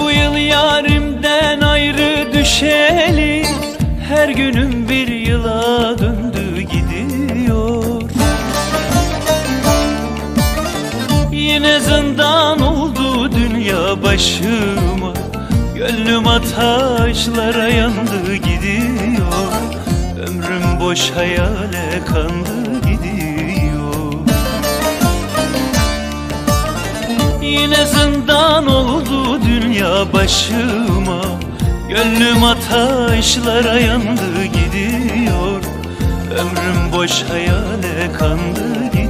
Bu yıl yarimden ayrı düşeli Her günüm bir yıla döndü gidiyor. Yine zindan oldu dünya başıma. Gönlüm ataşlara yandı gidiyor. Ömrüm boş hayale kandı gidiyor. Yine zindan oldu başıma. Gönlüm ataşlara yandı gidiyor. Ömrüm boş hayale kandı gidiyor